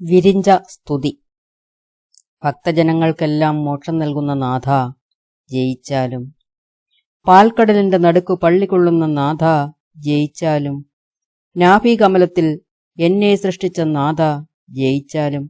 വിരിഞ്ച സ്തുതി. ഭക്തജനങ്ങൾക്കെല്ലാം മോക്ഷം നൽകുന്ന നാഥ ജയിച്ചാലും പാൽക്കടലിന്റെ നടുക്ക് പള്ളികൊള്ളുന്ന നാഥ ജയിച്ചാലും നാഭികമലത്തിൽ എന്നെ സൃഷ്ടിച്ച നാഥ ജയിച്ചാലും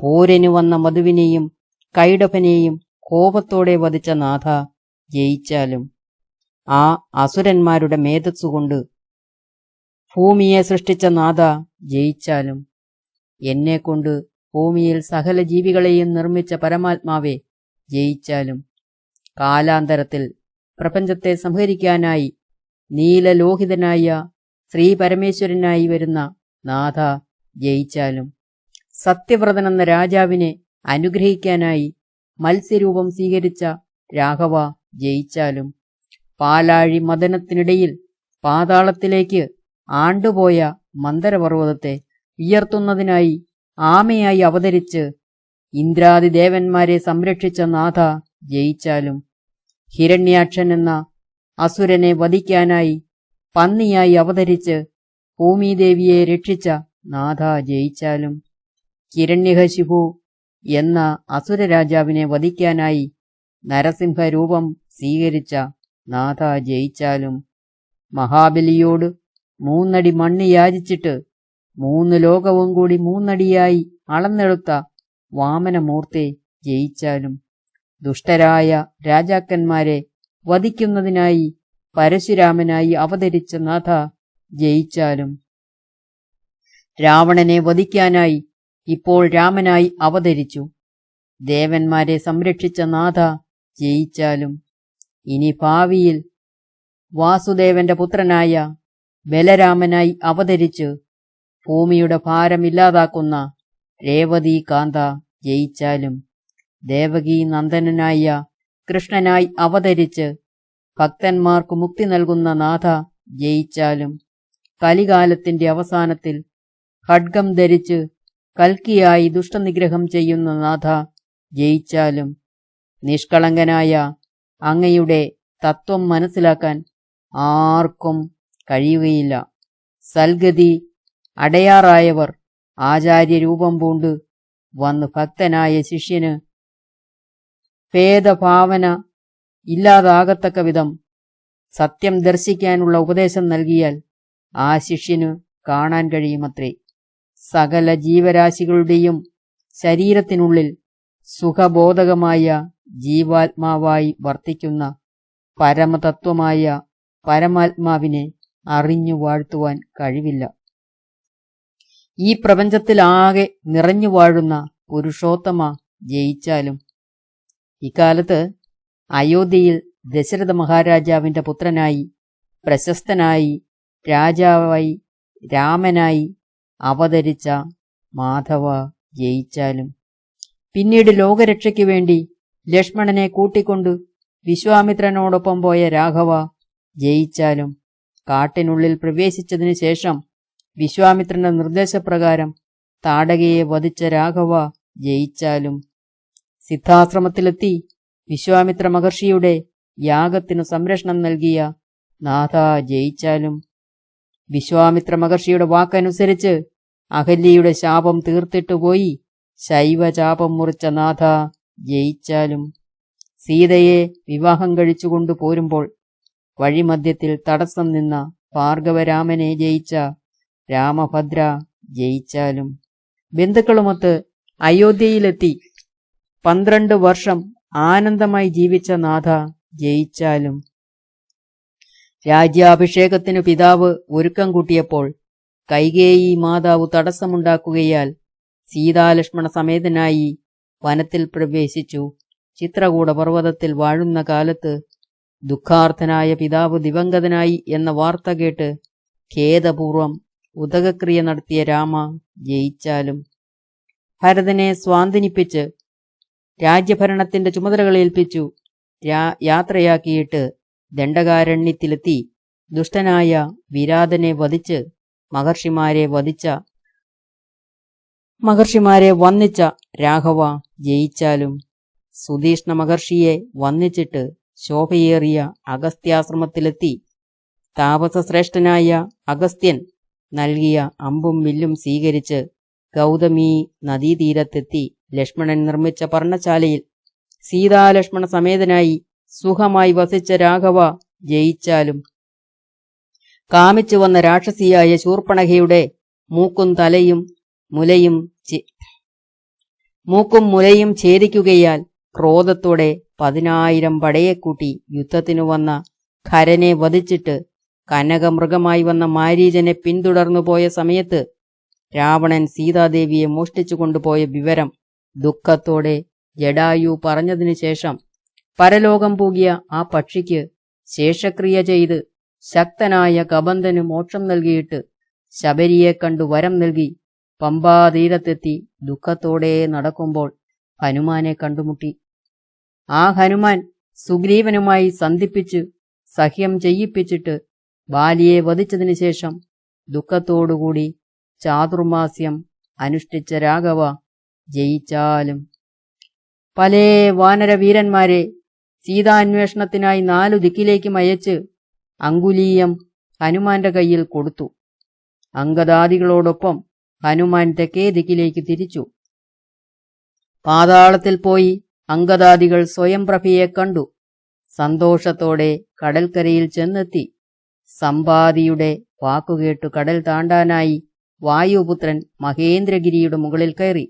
പോരനു വന്ന മധുവിനെയും കൈടഭനെയും കോപത്തോടെ വധിച്ച നാഥ ജയിച്ചാലും ആ അസുരന്മാരുടെ മേധസ്സുകൊണ്ട് ഭൂമിയെ സൃഷ്ടിച്ച നാഥ ജയിച്ചാലും എന്നെക്കൊണ്ട് ഭൂമിയിൽ സകല ജീവികളെയും നിർമ്മിച്ച പരമാത്മാവെ ജയിച്ചാലും കാലാന്തരത്തിൽ പ്രപഞ്ചത്തെ സംഹരിക്കാനായി നീലലോഹിതനായ ശ്രീ പരമേശ്വരനായി വരുന്ന നാഥ ജയിച്ചാലും സത്യവ്രതനെന്ന രാജാവിനെ അനുഗ്രഹിക്കാനായി മത്സ്യരൂപം സ്വീകരിച്ച രാഘവ ജയിച്ചാലും പാലാഴി മദനത്തിനിടയിൽ പാതാളത്തിലേക്ക് ആണ്ടുപോയ മന്ദരപർവതത്തെ ഉയർത്തുന്നതിനായി ആമയായി അവതരിച്ച് ഇന്ദ്രാദി ദേവന്മാരെ സംരക്ഷിച്ച നാഥ ജയിച്ചാലും ഹിരണ്യാക്ഷൻ എന്ന അസുരനെ വധിക്കാനായി പന്നിയായി അവതരിച്ച് ഭൂമിദേവിയെ രക്ഷിച്ച നാഥ ജയിച്ചാലും കിരണ്യഹശിഭു എന്ന അസുരരാജാവിനെ വധിക്കാനായി നരസിംഹരൂപം സ്വീകരിച്ച നാഥ ജയിച്ചാലും മഹാബലിയോട് മൂന്നടി മണ്ണ് യാചിച്ചിട്ട് മൂന്ന് ലോകവും കൂടി മൂന്നടിയായി അളന്നെടുത്ത വാമനമൂർത്തെ ജയിച്ചാലും ദുഷ്ടരായ രാജാക്കന്മാരെ വധിക്കുന്നതിനായി പരശുരാമനായി അവതരിച്ച നാഥ ജയിച്ചാലും രാവണനെ വധിക്കാനായി ഇപ്പോൾ രാമനായി അവതരിച്ചു. ദേവന്മാരെ സംരക്ഷിച്ച നാഥ ജയിച്ചാലും ഇനി ഭാവിയിൽ വാസുദേവന്റെ പുത്രനായ ബലരാമനായി അവതരിച്ച് ഭൂമിയുടെ ഭാരമില്ലാതാക്കുന്ന രേവതി കാന്ത ജയിച്ചാലും ദേവകീ നന്ദനനായ കൃഷ്ണനായി അവതരിച്ച് ഭക്തന്മാർക്ക് മുക്തി നൽകുന്ന നാഥ ജയിച്ചാലും കലികാലത്തിന്റെ അവസാനത്തിൽ ഖഡ്ഗം ധരിച്ച് കൽക്കിയായി ദുഷ്ടനിഗ്രഹം ചെയ്യുന്ന നാഥ ജയിച്ചാലും നിഷ്കളങ്കനായ അങ്ങയുടെ തത്വം മനസ്സിലാക്കാൻ ആർക്കും കഴിയുകയില്ല. സൽഗതി അടയാറായവർ ആചാര്യരൂപം പൂണ്ട് വന്ന് ഭക്തനായ ശിഷ്യന് ഭേദഭാവന ഇല്ലാതാകത്തക്ക വിധം സത്യം ദർശിക്കാനുള്ള ഉപദേശം നൽകിയാൽ ആ ശിഷ്യന് കാണാൻ കഴിയുമത്രേ. സകല ജീവരാശികളുടെയും ശരീരത്തിനുള്ളിൽ സുഖബോധകമായ ജീവാത്മാവായി വർത്തിക്കുന്ന പരമതത്വമായ പരമാത്മാവിനെ അറിഞ്ഞു വാഴ്ത്തുവാൻ കഴിവില്ല. ഈ പ്രപഞ്ചത്തിലാകെ നിറഞ്ഞു വാഴുന്ന പുരുഷോത്തമ ജയിച്ചാലും. ഇക്കാലത്ത് അയോധ്യയിൽ ദശരഥ മഹാരാജാവിന്റെ പുത്രനായി പ്രശസ്തനായി രാജാവായി രാമനായി അവതരിച്ച മാധവ ജയിച്ചാലും. പിന്നീട് ലോകരക്ഷയ്ക്ക് വേണ്ടി ലക്ഷ്മണനെ കൂട്ടിക്കൊണ്ട് വിശ്വാമിത്രനോടൊപ്പം പോയ രാഘവ ജയിച്ചാലും. കാട്ടിനുള്ളിൽ പ്രവേശിച്ചതിനു ശേഷം വിശ്വാമിത്രന്റെ നിർദ്ദേശപ്രകാരം താടകയെ വധിച്ച രാഘവ ജയിച്ചാലും. സിദ്ധാശ്രമത്തിലെത്തി വിശ്വാമിത്ര മഹർഷിയുടെ യാഗത്തിനു സംരക്ഷണം നൽകിയ നാഥ ജയിച്ചാലും. വിശ്വാമിത്ര മഹർഷിയുടെ വാക്കനുസരിച്ച് അഹല്യയുടെ ശാപം തീർത്തിട്ടുപോയി ശൈവചാപം മുറിച്ച നാഥ ജയിച്ചാലും. സീതയെ വിവാഹം കഴിച്ചുകൊണ്ടു പോരുമ്പോൾ വഴിമധ്യത്തിൽ തടസ്സം നിന്ന ഭാർഗവരാമനെ ജയിച്ച രാമഭദ്ര ജയിച്ചാലും. ബന്ധുക്കളുമൊത്ത് അയോധ്യയിലെത്തി. പന്ത്രണ്ട് വർഷം ആനന്ദമായി ജീവിച്ച നാഥ ജയിച്ചാലും. രാജ്യാഭിഷേകത്തിനു പിതാവ് ഒരുക്കം കൂട്ടിയപ്പോൾ കൈകേയി മാതാവ് തടസ്സമുണ്ടാക്കുകയാൽ സീതാലക്ഷ്മണ സമേതനായി വനത്തിൽ പ്രവേശിച്ചു. ചിത്രകൂട പർവതത്തിൽ വാഴുന്ന കാലത്ത് ദുഃഖാർത്ഥനായ പിതാവ് ദിവംഗതനായി എന്ന വാർത്ത കേട്ട് ഖേദപൂർവം ഉദകക്രിയ നടത്തിയ രാമ ജയിച്ചാലും. ഭരതനെ സ്വാന്തനിപ്പിച്ച് രാജ്യഭരണത്തിന്റെ ചുമതലകൾ ഏൽപ്പിച്ചു. യാത്രയാക്കിയിട്ട് ദണ്ഡകാരണ്യത്തിലെത്തി ദുഷ്ടനായ വിരാതനെ വധിച്ച് മഹർഷിമാരെ വധിച്ച മഹർഷിമാരെ വന്നിച്ച രാഘവ ജയിച്ചാലും. സുധീഷ്ണ മഹർഷിയെ വന്നിച്ചിട്ട് ശോഭയേറിയ അഗസ്ത്യാശ്രമത്തിലെത്തി. താപസശ്രേഷ്ഠനായ അഗസ്ത്യൻ നൽകിയ അമ്പും വില്ലും സ്വീകരിച്ച് ഗൗതമി നദീതീരത്തെത്തി ലക്ഷ്മണൻ നിർമ്മിച്ച പർണശാലയിൽ. സീതാലക്ഷ്മണ സമേതനായി സുഖമായി വസിച്ച രാഘവ ജയിച്ചാലും. കാമിച്ചു വന്ന രാക്ഷസിയായ ശൂർപ്പണഖയുടെ മൂക്കും തലയും മുലയും മൂക്കും മുലയും ഛേദിക്കുകയാൽ ക്രോധത്തോടെ പതിനായിരം പടയെക്കൂട്ടി യുദ്ധത്തിനു വന്ന ഖരനെ വധിച്ചിട്ട് കനകമൃഗമായി വന്ന മാരീചനെ പിന്തുടർന്നു പോയ സമയത്ത് രാവണൻ സീതാദേവിയെ മോഷ്ടിച്ചു കൊണ്ടുപോയ വിവരം ദുഃഖത്തോടെ ജഡായു പറഞ്ഞതിനു ശേഷം പരലോകം പൂകിയ ആ പക്ഷിക്ക് ശേഷക്രിയ ചെയ്ത് ശക്തനായ കബന്ധന് മോക്ഷം നൽകിയിട്ട് ശബരിയെ കണ്ടു വരം നൽകി പമ്പാതീരത്തെത്തി ദുഃഖത്തോടെ നടക്കുമ്പോൾ ഹനുമാനെ കണ്ടുമുട്ടി. ആ ഹനുമാൻ സുഗ്രീവനുമായി സന്ധിപ്പിച്ച് സഹ്യം ചെയ്യിപ്പിച്ചിട്ട് ബാലിയെ വധിച്ചതിനു ശേഷം ദുഃഖത്തോടുകൂടി ചാതുർമാസ്യം അനുഷ്ഠിച്ച രാഘവ ജയിച്ചാലും. പലേ വാനരവീരന്മാരെ സീതാന്വേഷണത്തിനായി നാലു ദിക്കിലേക്കും അയച്ച് അങ്കുലീയം ഹനുമാന്റെ കയ്യിൽ കൊടുത്തു. അങ്കദാദികളോടൊപ്പം ഹനുമാൻ തെക്കേ ദിക്കിലേക്ക് തിരിച്ചു. പാതാളത്തിൽ പോയി അങ്കദാദികൾ സ്വയംപ്രഭയെ കണ്ടു. സന്തോഷത്തോടെ കടൽക്കരയിൽ ചെന്നെത്തി. സമ്പാദിയുടെ വാക്കുകേട്ടു കടൽ താണ്ടാനായി വായുപുത്രൻ മഹേന്ദ്രഗിരിയുടെ മുകളിൽ കയറി.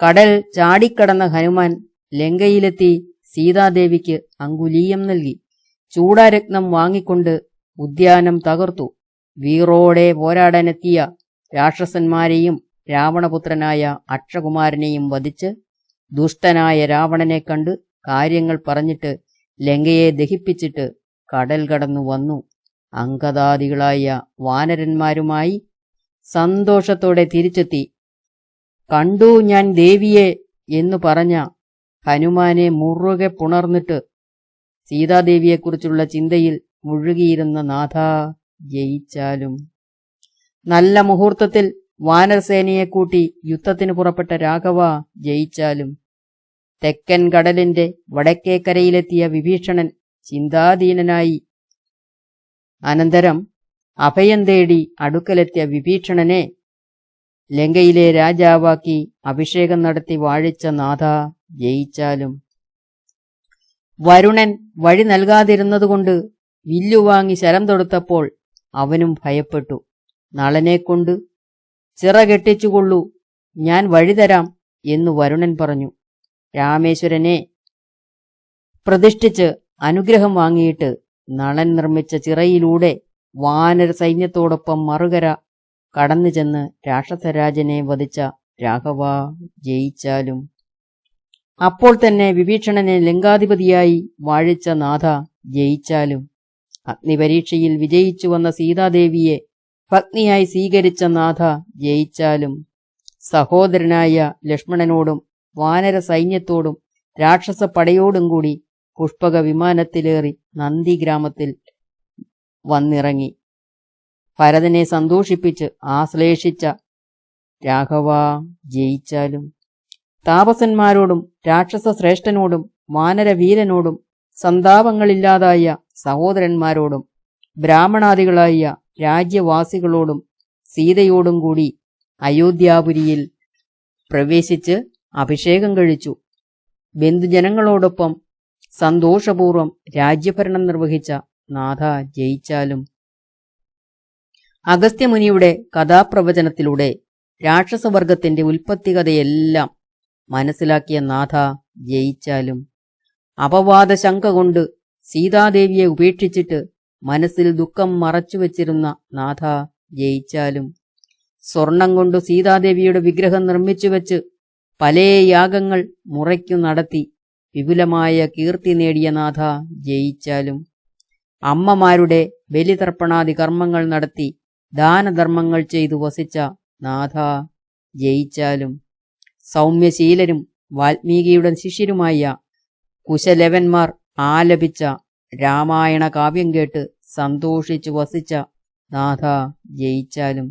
കടൽ ചാടിക്കടന്ന ഹനുമാൻ ലങ്കയിലെത്തി സീതാദേവിക്ക് അങ്കുലീയം നൽകി. ചൂടാരത്നം വാങ്ങിക്കൊണ്ട് ഉദ്യാനം തകർത്തു. വീറോടെ പോരാടാനെത്തിയ രാക്ഷസന്മാരെയും രാവണപുത്രനായ അക്ഷകുമാരനെയും വധിച്ച് ദുഷ്ടനായ രാവണനെ കണ്ട് കാര്യങ്ങൾ പറഞ്ഞിട്ട് ലങ്കയെ ദഹിപ്പിച്ചിട്ട് കടൽ കടന്നു വന്നു. അങ്കദാദികളായ വാനരന്മാരുമായി സന്തോഷത്തോടെ തിരിച്ചെത്തി. കണ്ടു ഞാൻ ദേവിയെ എന്നു പറഞ്ഞ ഹനുമാനെ മുറുകെ പുണർന്നിട്ട് സീതാദേവിയെക്കുറിച്ചുള്ള ചിന്തയിൽ മുഴുകിയിരുന്ന നാഥ ജയിച്ചാലും. നല്ല മുഹൂർത്തത്തിൽ വാനരസേനയെ കൂട്ടി യുദ്ധത്തിന് പുറപ്പെട്ട രാഘവ ജയിച്ചാലും. തെക്കൻ കടലിന്റെ വടക്കേക്കരയിലെത്തിയ വിഭീഷണൻ ചിന്താധീനനായി അനന്തരം അഭയം തേടി അടുക്കലെത്തിയ വിഭീഷണനെ ലങ്കയിലെ രാജാവാക്കി അഭിഷേകം നടത്തി വാഴിച്ച നാഥ ജയിച്ചാലും. വരുണൻ വഴി നൽകാതിരുന്നതുകൊണ്ട് വില്ലുവാങ്ങി ശരം തൊടുത്തപ്പോൾ അവനും ഭയപ്പെട്ടു. നളനെക്കൊണ്ട് ചിറകെട്ടിച്ചുകൊള്ളൂ ഞാൻ വഴിതരാം എന്നു വരുണൻ പറഞ്ഞു. രാമേശ്വരനെ പ്രതിഷ്ഠിച്ച് അനുഗ്രഹം വാങ്ങിയിട്ട് നളൻ നിർമ്മിച്ച ചിറയിലൂടെ വാനര സൈന്യത്തോടൊപ്പം മറുകര കടന്നു ചെന്ന് രാക്ഷസരാജനെ വധിച്ച രാഘവ ജയിച്ചാലും. അപ്പോൾ തന്നെ വിഭീഷണനെ ലങ്കാധിപതിയായി വാഴിച്ച നാഥ ജയിച്ചാലും. അഗ്നിപരീക്ഷയിൽ വിജയിച്ചു വന്ന സീതാദേവിയെ പത്നിയായി സ്വീകരിച്ച നാഥ ജയിച്ചാലും. സഹോദരനായ ലക്ഷ്മണനോടും വാനര സൈന്യത്തോടും രാക്ഷസ പടയോടും കൂടി പുഷ്പക വിമാനത്തിലേറി നന്ദി ഗ്രാമത്തിൽ വന്നിറങ്ങി. ഭരതനെ സന്തോഷിപ്പിച്ച് ആശ്ലേഷിച്ച രാഘവ ജയിച്ചാലും താപസന്മാരോടും രാക്ഷസ ശ്രേഷ്ഠനോടും വാനരവീരനോടും സന്താപങ്ങളില്ലാതായ സഹോദരന്മാരോടും ബ്രാഹ്മണാദികളായ രാജ്യവാസികളോടും സീതയോടും കൂടി അയോധ്യാപുരിയിൽ പ്രവേശിച്ച് അഭിഷേകം കഴിച്ചു. ബന്ധുജനങ്ങളോടൊപ്പം സന്തോഷപൂർവം രാജ്യഭരണം നിർവഹിച്ച നാഥ ജയിച്ചാലും. അഗസ്ത്യമുനിയുടെ കഥാപ്രവചനത്തിലൂടെ രാക്ഷസവർഗത്തിന്റെ ഉൽപ്പത്തി കഥയെല്ലാം മനസ്സിലാക്കിയ നാഥ ജയിച്ചാലും. അപവാദ ശങ്ക കൊണ്ട് സീതാദേവിയെ ഉപേക്ഷിച്ചിട്ട് മനസ്സിൽ ദുഃഖം മറച്ചുവെച്ചിരുന്ന നാഥ ജയിച്ചാലും. സ്വർണം കൊണ്ട് സീതാദേവിയുടെ വിഗ്രഹം നിർമ്മിച്ചു വെച്ച് പല യാഗങ്ങൾ മുറയ്ക്കു നടത്തി വിപുലമായ കീർത്തി നേടിയ നാഥ ജയിച്ചാലും അമ്മമാരുടെ ബലിതർപ്പണാദി കർമ്മങ്ങൾ നടത്തി ദാനധർമ്മങ്ങൾ ചെയ്തു വസിച്ച നാഥ ജയിച്ചാലും സൗമ്യശീലരും വാൽമീകിയുടെ ശിഷ്യരുമായ കുശലവന്മാർ ആലപിച്ച രാമായണ കാവ്യം കേട്ട് സന്തോഷിച്ചു വസിച്ച നാഥ ജയിച്ചാലും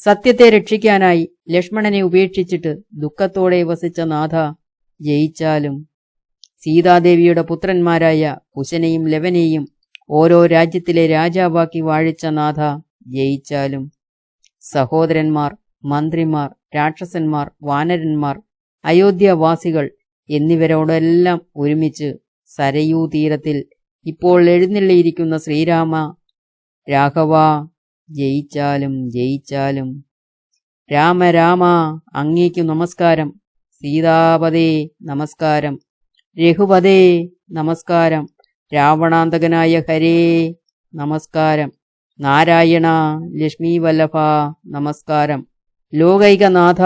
സത്യത്തെ രക്ഷിക്കാനായി ലക്ഷ്മണനെ ഉപേക്ഷിച്ചിട്ട് ദുഃഖത്തോടെ വസിച്ച നാഥ ജയിച്ചാലും സീതാദേവിയുടെ പുത്രന്മാരായ കുശനെയും ലവനെയും ഓരോ രാജ്യത്തിലെ രാജാവാക്കി വാഴിച്ച നാഥ ജയിച്ചാലും സഹോദരന്മാർ മന്ത്രിമാർ രാക്ഷസന്മാർ വാനരന്മാർ അയോധ്യവാസികൾ എന്നിവരോടെല്ലാം ഒരുമിച്ച് സരയൂ തീരത്തിൽ ഇപ്പോൾ എഴുന്നള്ളിയിരിക്കുന്ന ശ്രീരാമ രാഘവ ജയിച്ചാലും ജയിച്ചാലും. രാമ രാമ അങ്ങേക്കു നമസ്കാരം. സീതാപതേ നമസ്കാരം. രഘുപതേ നമസ്കാരം. രാവണാന്തകനായ ഹരേ നമസ്കാരം. നാരായണ ലക്ഷ്മി വല്ലഭ നമസ്കാരം. ലോകൈകനാഥ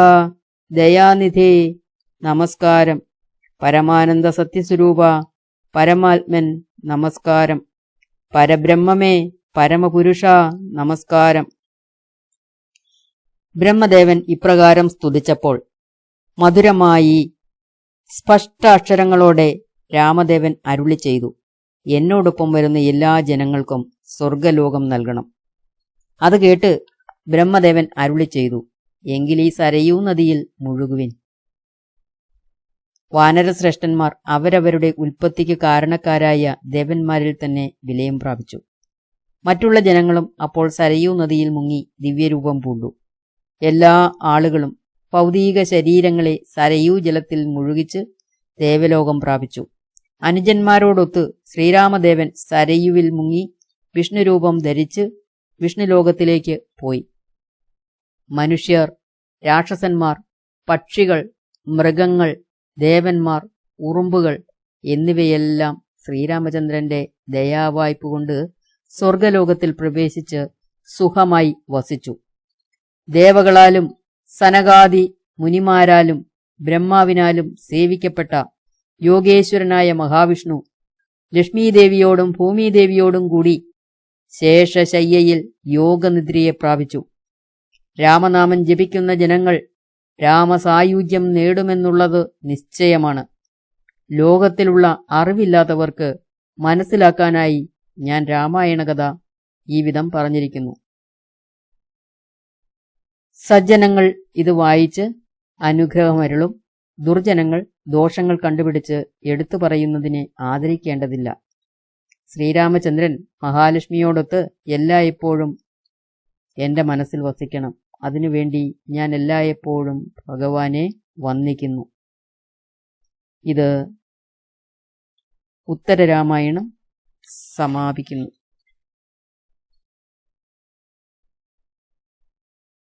ദയാനിധേ നമസ്കാരം. പരമാനന്ദ സത്യസ്വരൂപ പരമാത്മൻ നമസ്കാരം. പരബ്രഹ്മമേ പരമപുരുഷ നമസ്കാരം. ബ്രഹ്മദേവൻ ഇപ്രകാരം സ്തുതിച്ചപ്പോൾ മധുരമായി സ്പഷ്ട അക്ഷരങ്ങളോടെ രാമദേവൻ അരുളി ചെയ്തു. എന്നോടൊപ്പം വരുന്ന എല്ലാ ജനങ്ങൾക്കും സ്വർഗലോകം നൽകണം. അത് കേട്ട് ബ്രഹ്മദേവൻ അരുളി ചെയ്തു. എങ്കിൽ ഈ സരയൂ നദിയിൽ മുഴുകുവിൻ. വാനരശ്രേഷ്ഠന്മാർ അവരവരുടെ ഉൽപ്പത്തിക്ക് കാരണക്കാരായ ദേവന്മാരിൽ തന്നെ വിലയം പ്രാപിച്ചു. മറ്റുള്ള ജനങ്ങളും അപ്പോൾ സരയൂ നദിയിൽ മുങ്ങി ദിവ്യരൂപം പൂണ്ടു. എല്ലാ ആളുകളും ഭൗതിക ശരീരങ്ങളെ സരയൂ ജലത്തിൽ മുഴുകിച്ച് ദേവലോകം പ്രാപിച്ചു. അനുജന്മാരോടൊത്ത് ശ്രീരാമദേവൻ സരയുവിൽ മുങ്ങി വിഷ്ണുരൂപം ധരിച്ച് വിഷ്ണുലോകത്തിലേക്ക് പോയി. മനുഷ്യർ രാക്ഷസന്മാർ പക്ഷികൾ മൃഗങ്ങൾ ദേവന്മാർ ഉറുമ്പുകൾ എന്നിവയെല്ലാം ശ്രീരാമചന്ദ്രന്റെ ദയാവായ്പ കൊണ്ട് സ്വർഗലോകത്തിൽ പ്രവേശിച്ച് സുഖമായി വസിച്ചു. ദേവകളാലും സനകാദി മുനിമാരാലും ബ്രഹ്മാവിനാലും സേവിക്കപ്പെട്ട യോഗേശ്വരനായ മഹാവിഷ്ണു ലക്ഷ്മീദേവിയോടും ഭൂമിദേവിയോടും കൂടി ശേഷശയ്യയിൽ യോഗനിദ്രയെ പ്രാപിച്ചു. രാമനാമം ജപിക്കുന്ന ജനങ്ങൾ രാമസായുജ്യം നേടുമെന്നുള്ളത് നിശ്ചയമാണ്. ലോകത്തിലുള്ള അറിവില്ലാത്തവർക്ക് മനസ്സിലാക്കാനായി ഞാൻ രാമായണ കഥ ഈ വിധം പറഞ്ഞിരിക്കുന്നു. സജ്ജനങ്ങൾ ഇത് വായിച്ച് അനുഗ്രഹമരുളും. ദുർജനങ്ങൾ ദോഷങ്ങൾ കണ്ടുപിടിച്ച് എടുത്തു പറയുന്നതിനെ ആദരിക്കേണ്ടതില്ല. ശ്രീരാമചന്ദ്രൻ മഹാലക്ഷ്മിയോടൊത്ത് എല്ലായ്പ്പോഴും എന്റെ മനസ്സിൽ വസിക്കണം. അതിനുവേണ്ടി ഞാൻ എല്ലായ്പ്പോഴും ഭഗവാനെ വന്ദിക്കുന്നു. ഇത് ഉത്തരരാമായണം സമാപിക്കുന്നു.